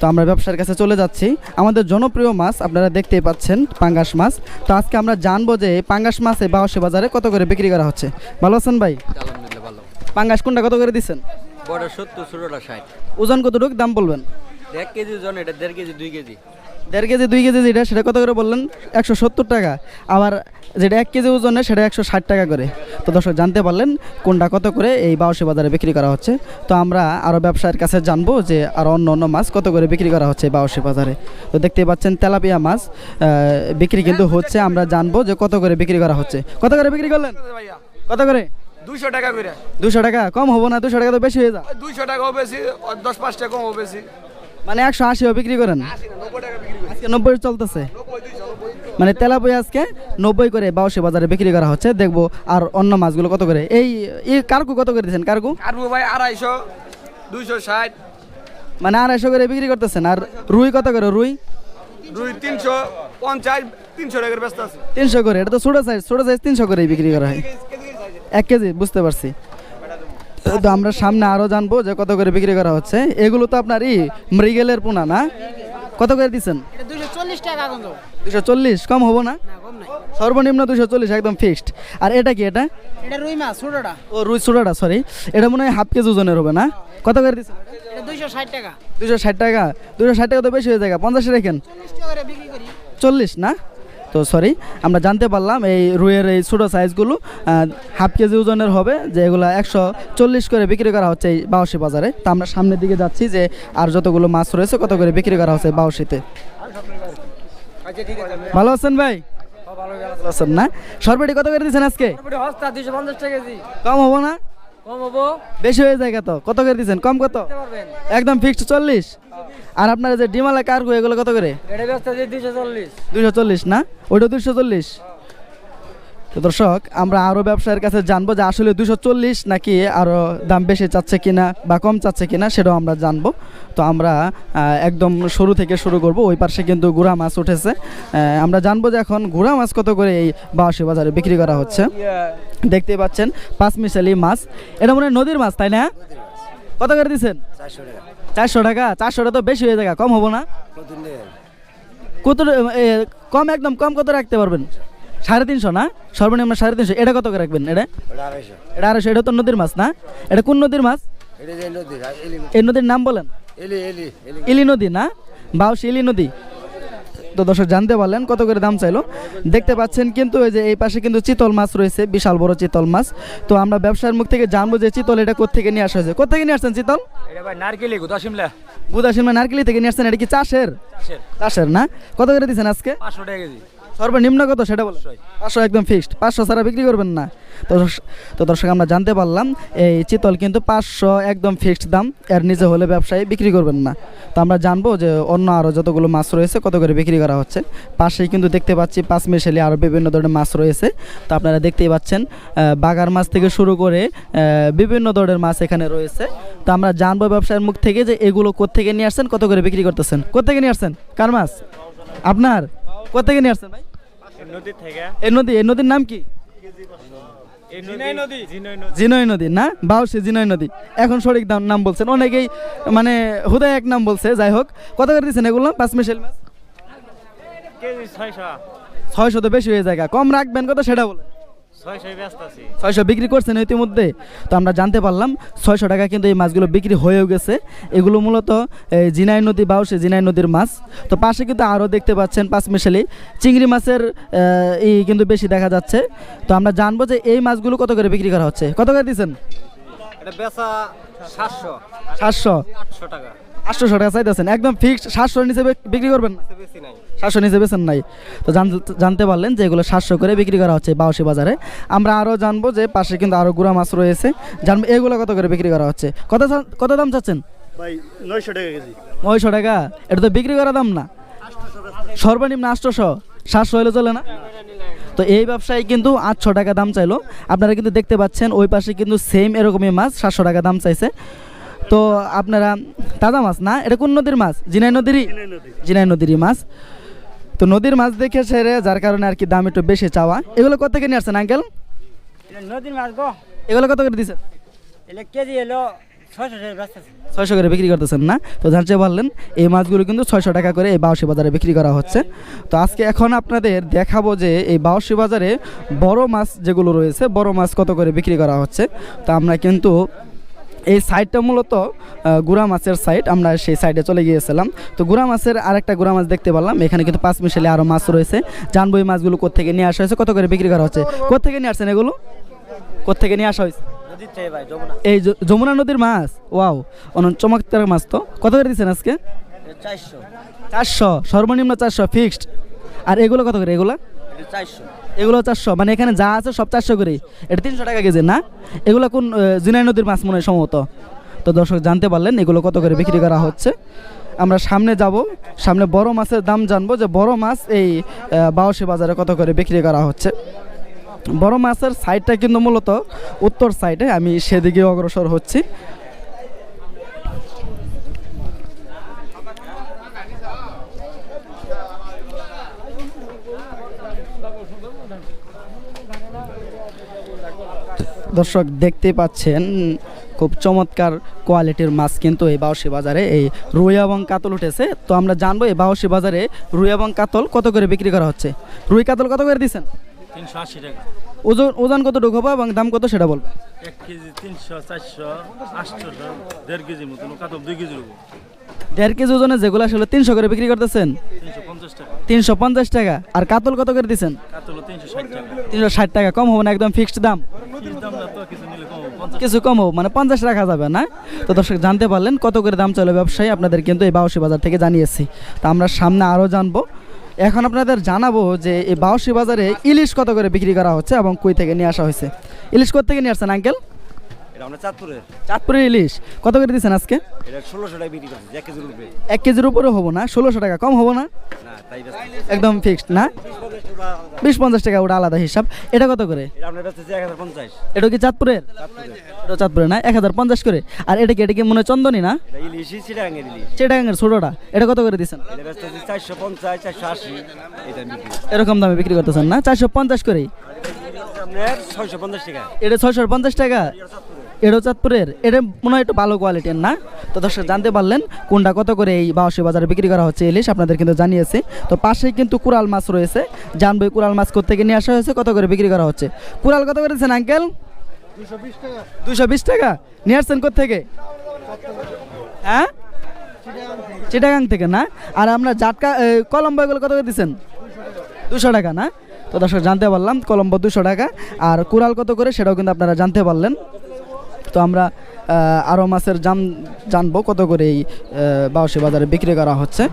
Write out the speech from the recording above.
তো আমরা ব্যবসার কাছে চলে যাচ্ছি। আমাদের জনপ্রিয় মাছ আপনারা দেখতেই পাচ্ছেন পাঙ্গাস মাছ। তো আজকে আমরা জানব যে পাঙ্গাস মাছ এই বাউসি বাজারে কত করে বিক্রি করা হচ্ছে। ভালো আছেন ভাই? আলহামদুলিল্লাহ পাঙ্গাস কোনটা কত করে দিচ্ছেন? বড় সত্তর ষোলোটা ষাট। ওজন কতটুকু? দাম বলবেন। এক কেজি ওজন এটা দেড় কেজি দুই কেজি। দেড় কেজি দুই কেজি যেটা সেটা কত করে বললেন? একশো সত্তর টাকা। আবার যেটা এক কেজি ওজনে সেটা একশো ষাট টাকা করে। তো দর্শক জানতে পারলেন কোনটা কত করে এই বাউসি বাজারে বিক্রি করা হচ্ছে। তো আমরা আরও ব্যবসায়ের কাছে জানব যে আরও অন্য অন্য মাছ কত করে বিক্রি করা হচ্ছে বাউসি বাজারে। তো দেখতে পাচ্ছেন তেলাপিয়া মাছ বিক্রি কিন্তু হচ্ছে। আমরা জানব যে কত করে বিক্রি করা হচ্ছে। কত করে বিক্রি করলেন? কত করে? দুইশো টাকা করে। দুশো টাকা? কম হব না দুশো টাকা তো বেশি হয়ে যা দুইশো টাকাও বেশি দশ পাঁচ টাকাও বেশি। মানে একশো আশিও বিক্রি করেন? আজকে নব্বই চলতেছে। মানে তেলাপই আজকে নব্বই করে বাউসি বাজারে বিক্রি করা হচ্ছে। দেখব আর অন্য মাছগুলো কত করে। এই এই কার্গু কত করে দিচ্ছেন কার্গু? আর ভাই আড়াইশো দুইশো ষাট। মানে আড়াইশো করে বিক্রি করতেছেন। আর রুই কত করে? রুই? দুই তিনশো পঞ্চাশ তিনশো টাকার ব্যস্ত আছে। তিনশো করে। এটা তো ছোটো সাইজ ছোটো সাইজ তিনশো করেই বিক্রি করা হয়। এক কেজি বুঝতে পারছি। তো আমরা সামনে আরও জানব যে কত করে বিক্রি করা হচ্ছে। এগুলো তো আপনার ই মৃগেলের পোনা না? কত করে দিচ্ছেন চল্লিশ টাকা কিন্তু দুশো চল্লিশ? কম হব না? সর্বনিম্ন দুশো চল্লিশ একদম ফিক্সড আর এটা কি এটা? এটা রুই মাছ ছোটোটা। ও রুই ছোটোটা সরি এটা মনে হয় হাফ কেজি ওজনের হবে না? কত করে দিচ্ছেন দুইশো ষাট টাকা। দুশো ষাট টাকা? দুশো ষাট টাকা তো বেশি হয়ে যায়। পঞ্চাশে রেখেন। চল্লিশ করে বিক্রি করি। চল্লিশ না? তো সরি আমরা জানতে পারলাম এই রুইয়ের এই ছোটো সাইজগুলো হাফ কেজি ওজনের হবে যে এগুলো একশো চল্লিশ করে বিক্রি করা হচ্ছে এই বাউসি বাজারে। তো আমরা সামনের দিকে যাচ্ছি যে আর যতগুলো মাছ রয়েছে কত করে বিক্রি করা হচ্ছে বাউসিতে। ভালো আছেন ভাই? ভালো আছেন না? সরপেটি কত করে দিচ্ছেন আজকে? হস্তা পঞ্চাশ টাকা কেজি। কম হব না? কম হব। বেশি হয়ে যায় কত কত করে দিচ্ছেন কম কত? একদম ফিক্সড চল্লিশ? আর আপনার যে ডিমালা কার্গো এগুলো কত করে? দুশো চল্লিশ। না? ওইটা দুশো চল্লিশ। তো দর্শক আমরা আরও ব্যবসায়ের কাছে জানব যে আসলে দুশো চল্লিশ নাকি আরও দাম বেশি চাচ্ছে কিনা বা কম চাচ্ছে কিনা সেটাও আমরা জানব। তো আমরা একদম শুরু থেকে শুরু করব। ওই পাশে কিন্তু গুড়া মাছ উঠেছে। আমরা জানব যে এখন গুড়া মাছ কত করে এই বাঁশি বাজারে বিক্রি করা হচ্ছে। দেখতে পাচ্ছেন পাঁচ মিশালি মাছ। এটা মনে হয় নদীর মাছ তাই না? কত করে দিচ্ছেন? চারশো টাকা। চারশো টাকা তো বেশি হয়ে যায় কম হব না? কত কম একদম কম কত রাখতে পারবেন? সাড়ে তিনশো না? সর্বনিম্ন সাড়ে তিনশো। এটা কত করে রাখবেন? এটা? এটা আড়াইশো। এটা তো নদীর মাছ না? এটা কোন নদীর মাছ? এই নদীর নাম বলেন। ইলি নদী। না? বাউস ইলি নদী। তো দর্শক জানতে পারলেন কত করে দাম চাইলো। দেখতে পাচ্ছেন কিন্তু ওই যে এই পাশে কিন্তু চিতল মাছ রয়েছে বিশাল বড় চিতল মাছ। তো আমরা ব্যবসার মুখ থেকে জানব যে চিতল এটা কোথেকে নিয়ে আসা হয়েছে। কোথেকে নিয়ে আসছেন চিতল? এটা নারকেলি নারকেলি থেকে নিয়ে আসছেন এটা কি চাষের? চাষের। না? কত করে দিচ্ছেন আজকে? পাঁচশো টাকা কেজি। সর্বনিম্ন কত সেটা বলো? পাঁচশো। একদম ফিক্সড পাঁচশো ছাড়া বিক্রি করবেন না। তো তো দর্শক আমরা জানতে পারলাম এই চিতল কিন্তু পাঁচশো একদম ফিক্সড দাম এর নিচে হলে ব্যবসায়ী বিক্রি করবেন না। তো আমরা জানব যে অন্য আরও যতগুলো মাছ রয়েছে কত করে বিক্রি করা হচ্ছে। পাশেই কিন্তু দেখতে পাচ্ছি পাঁচ মিশালি আরও বিভিন্ন ধরনের মাছ রয়েছে। তো আপনারা দেখতেই পাচ্ছেন বাগার মাছ থেকে শুরু করে বিভিন্ন ধরনের মাছ এখানে রয়েছে। তো আমরা জানব ব্যবসায়ের মুখ থেকে যে এগুলো কোত্থেকে নিয়ে আসছেন কত করে বিক্রি করতেছেন। কোত্থেকে নিয়ে আসছেন? কার মাছ? আপনার? কোত্থেকে নিয়ে আসছেন ভাই? নদী থেকে। এই নদী এই নদীর নাম কি? জিনয় নদী না? বাউসি জিনয় নদী। এখন সঠিক দাম নাম বলছেন। অনেকেই মানে হুদায় এক নাম বলছে। যাই হোক কত করে দিচ্ছেন এগুলো? পাঁচ মিশেল মাছ? ছয়শো ছয়শো। তো বেশি হয়ে যায় কম রাখবেন কত সেটা বলে ছয়শো বিক্রি করছেন ইতিমধ্যে? তো আমরা জানতে পারলাম ছয়শো টাকা কিন্তু এই মাছগুলো বিক্রি হয়েও গেছে। এগুলো মূলত এই জিনাই নদী বাউসে জিনাই নদীর মাছ। তো পাশে কিন্তু আরও দেখতে পাচ্ছেন পাঁচ মিশালি চিংড়ি মাছের এই কিন্তু বেশি দেখা যাচ্ছে। তো আমরা জানব যে এই মাছগুলো কত করে বিক্রি করা হচ্ছে। কত করে দিচ্ছেন? এটা সাতশো। সাতশো। টাকা। আটশো টাকা চাইতেছেন একদম ফিক্সড সাতশোর নিচে বিক্রি করবেন না। সাতশো নিচে বেছেন নাই। তো জানতে পারলেন যে এগুলো সাতশো করে বিক্রি করা হচ্ছে বাউসি বাজারে। আমরা আরও জানব যে পাশে কিন্তু আরও গুড়া মাছ রয়েছে। জানব এগুলো কত করে বিক্রি করা হচ্ছে। কত কত দাম চাচ্ছেন? ভাই নয়শো টাকা কেজি। নয়শো টাকা? এটা তো বিক্রি করা দাম না। সর্বনিম্ন আটশোশো। সাতশো হলে চলে না? তো এই ব্যবসায় কিন্তু আটশো টাকা দাম চাইলো। আপনারা কিন্তু দেখতে পাচ্ছেন ওই পাশে কিন্তু সেম এরকমই মাছ সাতশো টাকা দাম চাইছে। তো আপনারা তাজা মাছ না? এটা কোন নদীর মাছ? জিনাই নদীরই? জিনাই নদীরই মাছ। তো নদীর মাছ দেখে সেরে যার কারণে আর কি দাম একটু বেশি চাওয়া। এগুলো কত থেকে নিয়ে আসছেন আঙ্কেল? এটা নদীর মাছ গো। এগুলো কত করে দিচ্ছেন এটা কেজি এলো ছয়শো করে বিক্রি করতেছেন না? তো যার জানতে পারলেন এই মাছগুলো কিন্তু ছয়শো টাকা করে এই বাউসি বাজারে বিক্রি করা হচ্ছে। তো আজকে এখন আপনাদের দেখাবো যে এই বাউসি বাজারে বড় মাছ যেগুলো রয়েছে বড় মাছ কত করে বিক্রি করা হচ্ছে। তো আমরা কিন্তু এই সাইডটা মূলত গুড়া মাছের সাইড। আমরা সেই সাইডে চলে গিয়েছিলাম। তো গুড়া মাছের আরেকটা গুড়া মাছ দেখতে পেলাম এখানে কিন্তু পাঁচ মিশালে আরও মাছ রয়েছে। জানব এই মাছগুলো কোথেকে নিয়ে আসা হয়েছে? কত করে বিক্রি করা হচ্ছে? কোথেকে নিয়ে আসছেন এগুলো? কোথেকে নিয়ে আসা হয়েছে? এই যমুনা নদীর মাছ। ওয়াও অনন্ত চমৎকার মাছ তো। কত করে দিচ্ছেন আজকে? চারশো। চারশো সর্বনিম্ন চারশো ফিক্সড। আর এগুলো কত করে? এগুলো? চারশো। এগুলো চারশো। মানে এখানে যা আছে সব চারশো করে এটা তিনশো টাকা কেজি না? এগুলো কোন জিনাই নদীর মাছ মনে হয় সম্ভবত। তো দর্শক জানতে পারলেন এগুলো কত করে বিক্রি করা হচ্ছে। আমরা সামনে যাব সামনে বড় মাছের দাম জানব যে বড় মাছ এই বাউসি বাজারে কত করে বিক্রি করা হচ্ছে। বড় মাছের সাইডটা কিন্তু মূলত উত্তর সাইডে আমি সেদিকে অগ্রসর হচ্ছি। দর্শক দেখতে পাচ্ছেন খুব চমৎকার কোয়ালিটির মাছ কিন্তু এই বাউসি বাজারে। এই রুই এবং কাতল উঠেছে। তো আমরা জানব এই বাউসি বাজারে রুই এবং কাতল কত করে বিক্রি করা হচ্ছে? রুই কাতল কত করে দিচ্ছেন? তিনশো আশি টাকা। ওজন ওজন কত ঢুকবো এবং দাম কত সেটা বলব এক কেজি তিনশো চারশো আটশোশো দেড় কেজি মতন কাতল দুই কেজি দেড় কেজি ওজনে যেগুলো আসলে তিনশো করে বিক্রি করতেছেন? তিনশো পঞ্চাশ টাকা। আর কাতল কত করে দিচ্ছেন তিনশো ষাট টাকা। কম হবে না একদম ফিক্সড দাম। কিছু কম হোক মানে পঞ্চাশ রাখা যাবে না। তো দর্শক জানতে পারলেন কত করে দাম চলে ব্যবসায়ী আপনাদের কিন্তু এই বাউসি বাজার থেকে জানিয়েছি। তো আমরা সামনে আরও জানব। এখন আপনাদের জানাব যে এই বাউসি বাজারে ইলিশ কত করে বিক্রি করা হচ্ছে এবং কই থেকে নিয়ে আসা হয়েছে। ইলিশ কোথা থেকে নিয়ে আসছেন আঙ্কেল? এটা আমরা চাঁদপুরের। চাঁদপুরের ইলিশ। কত করে দিচ্ছেন আজকে? এটা ষোলোশো টাকা বিক্রি করছি এক এক কেজির উপরে হব না ষোলোশো টাকা কম হব না? একদম ফিক্সড না? বিশ পঞ্চাশ টাকা ওটা আলাদা হিসাব। এটা কত করে? এটা এক কি চাঁদপুরের? এটা চাঁদপুরে না এক হাজার পঞ্চাশ করে। আর এটা কি এটা কি মনে চন্দনী না? চেটাঙ্গের ছোটোটা। এটা কত করে দিচ্ছেন। এরকম দামে বিক্রি করতেছেন না? চারশো পঞ্চাশ করে এটা ছয়শো পঞ্চাশ টাকা। এটাও চাঁদপুরের এটা মনে হয় একটু ভালো কোয়ালিটির না? তো দর্শক, জানতে পারলেন কোনটা কত করে এই বাউসি বাজারে বিক্রি করা হচ্ছে, ইলিশ আপনাদের কিন্তু জানিয়েছে। তো পাশেই কিন্তু কুরাল মাছ রয়েছে। জানব এই কুরাল মাছ থেকে নিয়ে আসা হয়েছে, কত করে বিক্রি করা হচ্ছে? কুরাল কত করে দিচ্ছেন আঙ্কেল দুশো বিশ টাকা। নিয়ে আসছেন থেকে হ্যাঁ? চিটাগাং থেকে না? আর আমরা জাটকা কলম্বো এগুলো কত করে দিচ্ছেন দুশো টাকা না? তো দর্শক, জানতে পারলাম, কলম্বো দুশো টাকা। আর কুরাল কত করে, সেটাও কিন্তু আপনারা জানতে পারলেন। তো আমরা আরও মাছের জাম জানব কত করে এই বাউসি বাজারে বিক্রি করা হচ্ছে।